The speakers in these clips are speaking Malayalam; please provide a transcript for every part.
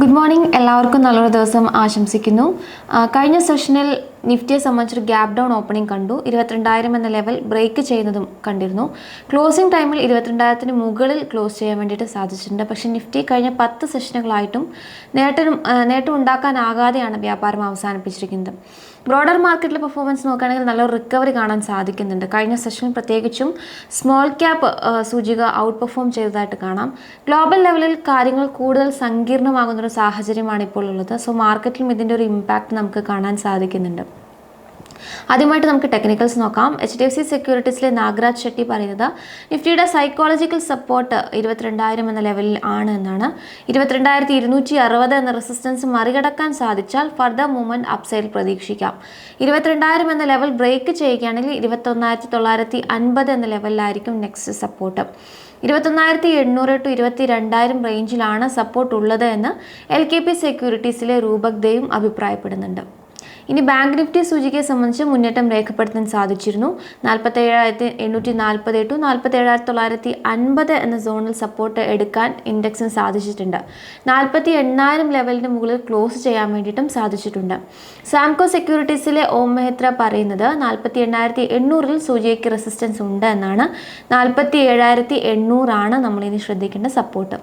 ഗുഡ് മോർണിംഗ് എല്ലാവർക്കും നല്ലൊരു ദിവസം ആശംസിക്കുന്നു. കഴിഞ്ഞ സെഷനിൽ നിഫ്റ്റിയെ സംബന്ധിച്ചൊരു ഗ്യാപ് ഡൗൺ ഓപ്പണിംഗ് കണ്ടു. ഇരുപത്തിരണ്ടായിരം എന്ന ലെവൽ ബ്രേക്ക് ചെയ്യുന്നതും കണ്ടിരുന്നു. ക്ലോസിംഗ് ടൈമിൽ ഇരുപത്തിരണ്ടായിരത്തിന് മുകളിൽ ക്ലോസ് ചെയ്യാൻ വേണ്ടിയിട്ട് സാധിച്ചിട്ടുണ്ട്. പക്ഷേ നിഫ്റ്റി കഴിഞ്ഞ പത്ത് സെഷനുകളായിട്ടും നേട്ടം നേട്ടം ഉണ്ടാക്കാനാകാതെയാണ് വ്യാപാരം അവസാനിപ്പിച്ചിരിക്കുന്നത്. ബ്രോഡർ മാർക്കറ്റിലെ പെർഫോമൻസ് നോക്കുകയാണെങ്കിൽ നല്ലൊരു റിക്കവറി കാണാൻ സാധിക്കുന്നുണ്ട്. കഴിഞ്ഞ സെഷനിൽ പ്രത്യേകിച്ചും സ്മോൾ ക്യാപ്പ് സൂചിക ഔട്ട് പെർഫോം ചെയ്തതായിട്ട് കാണാം. ഗ്ലോബൽ ലെവലിൽ കാര്യങ്ങൾ കൂടുതൽ സങ്കീർണമാകുന്ന ഒരു സാഹചര്യമാണ് ഇപ്പോൾ ഉള്ളത്. സോ മാർക്കറ്റിലും ഇതിന്റെ ഒരു ഇമ്പാക്റ്റ് നമുക്ക് കാണാൻ സാധിക്കുന്നുണ്ട്. ആദ്യമായിട്ട് നമുക്ക് ടെക്നിക്കൽസ് നോക്കാം. എച്ച് ഡി എഫ് സി സെക്യൂരിറ്റീസിലെ നാഗരാജ് ഷെട്ടി പറയുന്നത് നിഫ്റ്റിയുടെ സൈക്കോളജിക്കൽ സപ്പോർട്ട് ഇരുപത്തിരണ്ടായിരം എന്ന ലെവലിൽ ആണ് എന്നാണ്. ഇരുപത്തിരണ്ടായിരത്തി ഇരുന്നൂറ്റി അറുപത് എന്ന റെസിസ്റ്റൻസ് മറികടക്കാൻ സാധിച്ചാൽ ഫർദർ മൂവ്മെന്റ് അപ്സൈഡിൽ പ്രതീക്ഷിക്കാം. ഇരുപത്തിരണ്ടായിരം എന്ന ലെവൽ ബ്രേക്ക് ചെയ്യുകയാണെങ്കിൽ ഇരുപത്തൊന്നായിരത്തി തൊള്ളായിരത്തി അൻപത് എന്ന ലെവലിലായിരിക്കും നെക്സ്റ്റ് സപ്പോർട്ട് ഇരുപത്തൊന്നായിരത്തി എണ്ണൂറ് ടു ഇരുപത്തി രണ്ടായിരം റേഞ്ചിലാണ് സപ്പോർട്ട് ഉള്ളത് എന്ന് എൽ കെ പി സെക്യൂരിറ്റീസിലെ രൂപക് അഭിപ്രായപ്പെടുന്നുണ്ട്. ഇനി ബാങ്ക് നിഫ്റ്റി സൂചികയെ സംബന്ധിച്ച് മുന്നേറ്റം രേഖപ്പെടുത്താൻ സാധിച്ചിരുന്നു. നാൽപ്പത്തി ഏഴായിരത്തി എണ്ണൂറ്റി നാൽപ്പത് ടു നാൽപ്പത്തി ഏഴായിരത്തി തൊള്ളായിരത്തി അൻപത് എന്ന സോണിൽ സപ്പോർട്ട് എടുക്കാൻ ഇൻഡെക്സിന് സാധിച്ചിട്ടുണ്ട്. നാൽപ്പത്തി എണ്ണായിരം ലെവലിന് മുകളിൽ ക്ലോസ് ചെയ്യാൻ വേണ്ടിയിട്ടും സാധിച്ചിട്ടുണ്ട്. സാംകോ സെക്യൂരിറ്റീസിലെ ഓം മെഹ്ത്ര പറയുന്നത് നാൽപ്പത്തി എണ്ണായിരത്തി എണ്ണൂറിൽ സൂചികയ്ക്ക് റെസിസ്റ്റൻസ് ഉണ്ട് എന്നാണ്. നാൽപ്പത്തി ഏഴായിരത്തി എണ്ണൂറാണ് നമ്മളിനി ശ്രദ്ധിക്കേണ്ട സപ്പോർട്ട്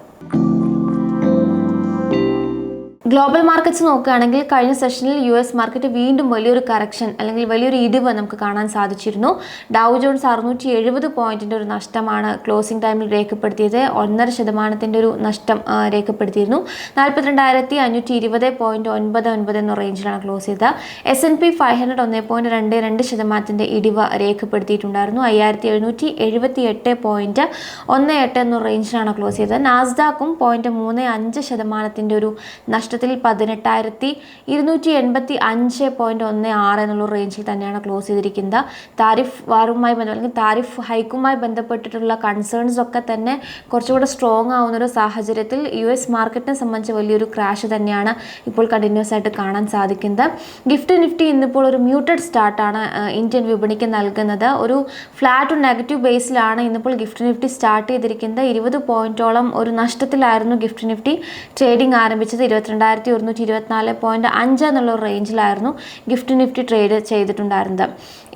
ഗ്ലോബൽ മാർക്കറ്റ്സ് നോക്കുകയാണെങ്കിൽ കഴിഞ്ഞ സെഷനിൽ യു എസ് മാർക്കറ്റ് വീണ്ടും വലിയൊരു കറക്ഷൻ അല്ലെങ്കിൽ വലിയൊരു ഇടിവ് നമുക്ക് കാണാൻ സാധിച്ചിരുന്നു. ഡൗ ജോൺസ് അറുന്നൂറ്റി എഴുപത് പോയിന്റിന്റെ ഒരു നഷ്ടമാണ് ക്ലോസിംഗ് ടൈമിൽ രേഖപ്പെടുത്തിയത്. ഒന്നര ശതമാനത്തിന്റെ ഒരു നഷ്ടം രേഖപ്പെടുത്തിയിരുന്നു. നാൽപ്പത്തിരണ്ടായിരത്തി അഞ്ഞൂറ്റി ഇരുപത് പോയിന്റ് ഒൻപത് ഒൻപത് എന്ന റേഞ്ചിലാണ് ക്ലോസ് ചെയ്തത്. S N P five hundred ഒന്നേ പോയിന്റ് രണ്ട് രണ്ട് ശതമാനത്തിന്റെ ഇടിവ് രേഖപ്പെടുത്തിയിട്ടുണ്ടായിരുന്നു. അയ്യായിരത്തി എഴുന്നൂറ്റി എഴുപത്തി എട്ട് പോയിന്റ് ഒന്ന് എട്ട് എന്ന റേഞ്ചിലാണ് ക്ലോസ് ചെയ്തത്. നാസ്ഡാക്കും പോയിന്റ് മൂന്ന് അഞ്ച് ശതമാനത്തിന്റെ ഒരു നഷ്ടത്തിൽ പതിനെട്ടായിരത്തി ഇരുന്നൂറ്റി എൺപത്തി അഞ്ച് പോയിന്റ് ഒന്ന് ആറ് എന്നുള്ള റേഞ്ചിൽ തന്നെയാണ് ക്ലോസ് ചെയ്തിരിക്കുന്നത്. താരിഫ് വാറുമായി ബന്ധം അല്ലെങ്കിൽ താരിഫ് ഹൈക്കുമായി ബന്ധപ്പെട്ടിട്ടുള്ള കൺസേൺസ് ഒക്കെ തന്നെ കുറച്ചുകൂടെ സ്ട്രോങ് ആവുന്ന ഒരു സാഹചര്യത്തിൽ യു എസ് മാർക്കറ്റിനെ സംബന്ധിച്ച് വലിയൊരു ക്രാഷ് തന്നെയാണ് ഇപ്പോൾ കണ്ടിന്യൂസ് ആയിട്ട് കാണാൻ സാധിക്കുന്നത്. ഗിഫ്റ്റ് നിഫ്റ്റി ഇന്നിപ്പോൾ ഒരു മ്യൂട്ടഡ് സ്റ്റാർട്ടാണ് ഇന്ത്യൻ വിപണിക്ക് നൽകുന്നത്. ഒരു ഫ്ലാറ്റ് നെഗറ്റീവ് ബേസിലാണ് ഇന്നിപ്പോൾ ഗിഫ്റ്റ് നിഫ്റ്റി സ്റ്റാർട്ട് ചെയ്തിരിക്കുന്നത്. ഇരുപത് പോയിന്റോളം ഒരു നഷ്ടത്തിലായിരുന്നു ഗിഫ്റ്റ് നിഫ്റ്റി ട്രേഡിംഗ് ആരംഭിച്ചത്. ഇരുപത്തിരണ്ടായിരത്തി ഒരുന്നൂറ്റി ഇരുപത്തിനാല് പോയിന്റ് അഞ്ച് എന്നുള്ള റേഞ്ചിലായിരുന്നു ഗിഫ്റ്റ് നിഫ്റ്റി ട്രേഡ് ചെയ്തിട്ടുണ്ടായിരുന്നത്.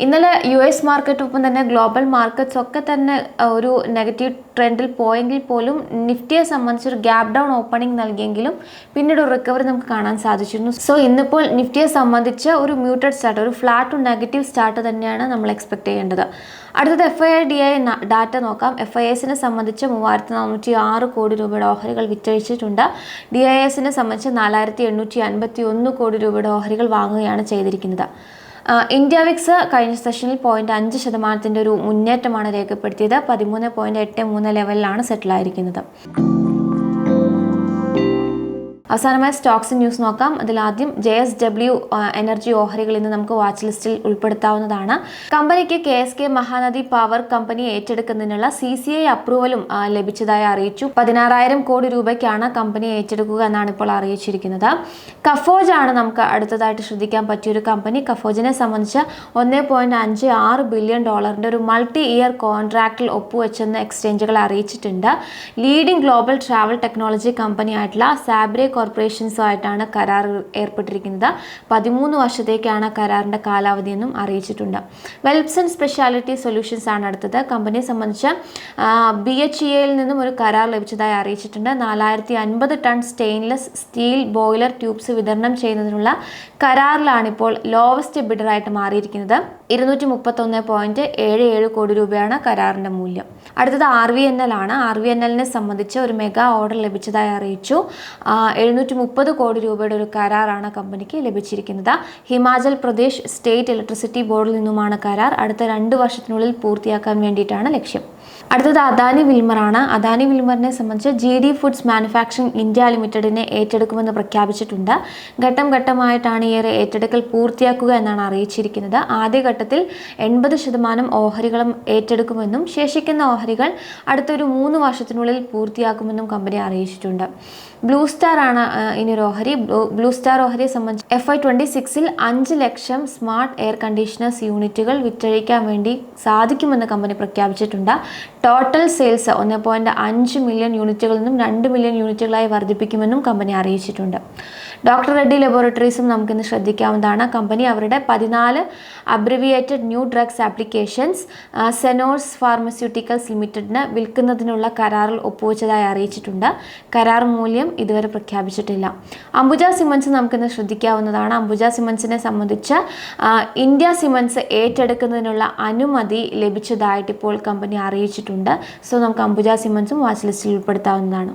ഇന്നലെ യു എസ് മാർക്കറ്റ് ഒപ്പം തന്നെ ഗ്ലോബൽ മാർക്കറ്റ്സ് ഒക്കെ തന്നെ ഒരു നെഗറ്റീവ് ട്രെൻഡിൽ പോയെങ്കിൽ പോലും നിഫ്റ്റിയെ സംബന്ധിച്ചൊരു ഗ്യാപ് ഡൗൺ ഓപ്പണിംഗ് നൽകിയെങ്കിലും പിന്നീട് ഒരു റിക്കവറി നമുക്ക് കാണാൻ സാധിച്ചിരുന്നു. സോ ഇന്നിപ്പോൾ നിഫ്റ്റിയെ സംബന്ധിച്ച് ഒരു മ്യൂട്ടഡ് സ്റ്റാർട്ട് ഒരു ഫ്ലാറ്റ് ടു നെഗറ്റീവ് സ്റ്റാർട്ട് തന്നെയാണ് നമ്മൾ എക്സ്പെക്ട് ചെയ്യേണ്ടത്. അടുത്തത് F I D I data നോക്കാം. എഫ് ഐ എസിനെ സംബന്ധിച്ച് മൂവായിരത്തി നാനൂറ്റി ആറ് കോടി രൂപയുടെ ഓഹരികൾ വിറ്റഴിച്ചിട്ടുണ്ട്. ഡി ഐ എസിനെ സംബന്ധിച്ച് നാലായിരത്തി എണ്ണൂറ്റി അൻപത്തി ഒന്ന് കോടി രൂപയുടെ ഓഹരികൾ വാങ്ങുകയാണ് ചെയ്തിരിക്കുന്നത്. ഇന്ത്യ വിക്സ് കഴിഞ്ഞ സെഷനിൽ പോയിന്റ് അഞ്ച് ശതമാനത്തിന്റെ ഒരു മുന്നേറ്റമാണ് രേഖപ്പെടുത്തിയത്. പതിമൂന്ന് പോയിന്റ് എട്ട് മൂന്ന് ലെവലിലാണ് സെറ്റിലായിരിക്കുന്നത്. അവസാനമായി സ്റ്റോക്സ് ന്യൂസ് നോക്കാം. അതിൽ ആദ്യം ജെ എസ് ഡബ്ല്യു എനർജി ഓഹരികൾ ഇന്ന് നമുക്ക് വാച്ച് ലിസ്റ്റിൽ ഉൾപ്പെടുത്താവുന്നതാണ്. കമ്പനിക്ക് K S K Mahanadi power company ഏറ്റെടുക്കുന്നതിനുള്ള C C I അപ്രൂവലും ലഭിച്ചതായി അറിയിച്ചു. പതിനാറായിരം കോടി രൂപയ്ക്കാണ് കമ്പനി ഏറ്റെടുക്കുക എന്നാണ് ഇപ്പോൾ അറിയിച്ചിരിക്കുന്നത്. കഫോജ് ആണ് നമുക്ക് അടുത്തതായിട്ട് ശ്രദ്ധിക്കാൻ പറ്റിയൊരു കമ്പനി. കഫോജിനെ സംബന്ധിച്ച് ഒന്നേ പോയിന്റ് അഞ്ച് ആറ് ബില്യൺ ഡോളറിന്റെ ഒരു മൾട്ടി ഇയർ കോൺട്രാക്റ്റിൽ ഒപ്പുവെച്ചെന്ന് എക്സ്ചേഞ്ചുകൾ അറിയിച്ചിട്ടുണ്ട്. Leading global travel technology company ആയിട്ടുള്ള സാബ്രെ കോർപ്പറേഷൻസുമായിട്ടാണ് കരാർ ഏർപ്പെട്ടിരിക്കുന്നത്. പതിമൂന്ന് വർഷത്തേക്കാണ് കരാറിന്റെ കാലാവധി എന്നും അറിയിച്ചിട്ടുണ്ട്. വെൽപ്സൺ സ്പെഷ്യാലിറ്റി സൊല്യൂഷൻസ് ആണ് അടുത്തത്. കമ്പനിയെ സംബന്ധിച്ച് ബി എച്ച് ഇ എയിൽ നിന്നും ഒരു കരാർ ലഭിച്ചതായി അറിയിച്ചിട്ടുണ്ട്. നാലായിരത്തി അൻപത് ton stainless steel boiler tubes വിതരണം ചെയ്യുന്നതിനുള്ള കരാറിലാണ് ഇപ്പോൾ ലോവസ്റ്റ് ബിഡറായിട്ട് മാറിയിരിക്കുന്നത്. ഇരുന്നൂറ്റി മുപ്പത്തൊന്ന് പോയിന്റ് ഏഴ് ഏഴ് കോടി രൂപയാണ് കരാറിന്റെ മൂല്യം. അടുത്തത് ആർ വി എൻ എൽ ആണ്. ആർ വി എൻ എല്ലിനെ സംബന്ധിച്ച് ഒരു മെഗാ ഓർഡർ ലഭിച്ചതായി അറിയിച്ചു. എഴുന്നൂറ്റി മുപ്പത് കോടി രൂപയുടെ ഒരു കരാറാണ് കമ്പനിക്ക് ലഭിച്ചിരിക്കുന്നത്. ഹിമാചൽ പ്രദേശ് സ്റ്റേറ്റ് ഇലക്ട്രിസിറ്റി ബോർഡിൽ നിന്നുമാണ് കരാർ. അടുത്ത രണ്ട് വർഷത്തിനുള്ളിൽ പൂർത്തിയാക്കാൻ വേണ്ടിയിട്ടാണ് ലക്ഷ്യം. അടുത്തത് അദാനി വിൽമറാണ്. അദാനി വിൽമറിനെ സംബന്ധിച്ച് G D foods manufacturing India ലിമിറ്റഡിനെ ഏറ്റെടുക്കുമെന്ന് പ്രഖ്യാപിച്ചിട്ടുണ്ട്. ഘട്ടം ഘട്ടമായിട്ടാണ് ഈ ഒരു ഏറ്റെടുക്കൽ പൂർത്തിയാക്കുക എന്നാണ് അറിയിച്ചിരിക്കുന്നത്. ആദ്യഘട്ടത്തിൽ എൺപത് ശതമാനം ഓഹരികളും ഏറ്റെടുക്കുമെന്നും ശേഷിക്കുന്ന ഓഹരികൾ അടുത്തൊരു മൂന്ന് വർഷത്തിനുള്ളിൽ പൂർത്തിയാക്കുമെന്നും കമ്പനി അറിയിച്ചിട്ടുണ്ട്. ബ്ലൂ സ്റ്റാർ ആണ് ഇനിയൊരു ഓഹരി. ബ്ലൂ സ്റ്റാർ ഓഹരിയെ സംബന്ധിച്ച് എഫ് ഐ ട്വന്റി സിക്സിൽ അഞ്ച് ലക്ഷം സ്മാർട്ട് എയർ കണ്ടീഷണേഴ്സ് യൂണിറ്റുകൾ വിറ്റഴിക്കാൻ വേണ്ടി സാധിക്കുമെന്ന് കമ്പനി പ്രഖ്യാപിച്ചിട്ടുണ്ട്. ടോട്ടൽ സെയിൽസ് ഒന്ന് പോയിന്റ് അഞ്ച് മില്യൺ യൂണിറ്റുകളിൽ നിന്നും രണ്ട് മില്യൺ യൂണിറ്റുകളായി വർദ്ധിപ്പിക്കുമെന്നും കമ്പനി അറിയിച്ചിട്ടുണ്ട്. ഡോക്ടർ റെഡ്ഡി ലബോറട്ടറീസും നമുക്കിന്ന് ശ്രദ്ധിക്കാവുന്നതാണ്. കമ്പനി അവരുടെ പതിനാല് abbreviated new drugs applications Senores pharmaceuticals ലിമിറ്റഡിന് വിൽക്കുന്നതിനുള്ള കരാറിൽ ഒപ്പുവെച്ചതായി അറിയിച്ചിട്ടുണ്ട്. കരാർ മൂല്യം ഇതുവരെ പ്രഖ്യാപിച്ചിട്ടില്ല. അംബുജ സിമൻസ് നമുക്കിന്ന് ശ്രദ്ധിക്കാവുന്നതാണ്. അംബുജ സിമൻസിനെ സംബന്ധിച്ച് ഇന്ത്യ സിമൻസ് ഏറ്റെടുക്കുന്നതിനുള്ള അനുമതി ലഭിച്ചതായിട്ട് ഇപ്പോൾ കമ്പനി അറിയിച്ചിട്ടുണ്ട്. സോ നമുക്ക് അംബുജ സിമൻസും വാച്ച് ലിസ്റ്റിൽ ഉൾപ്പെടുത്താവുന്നതാണ്.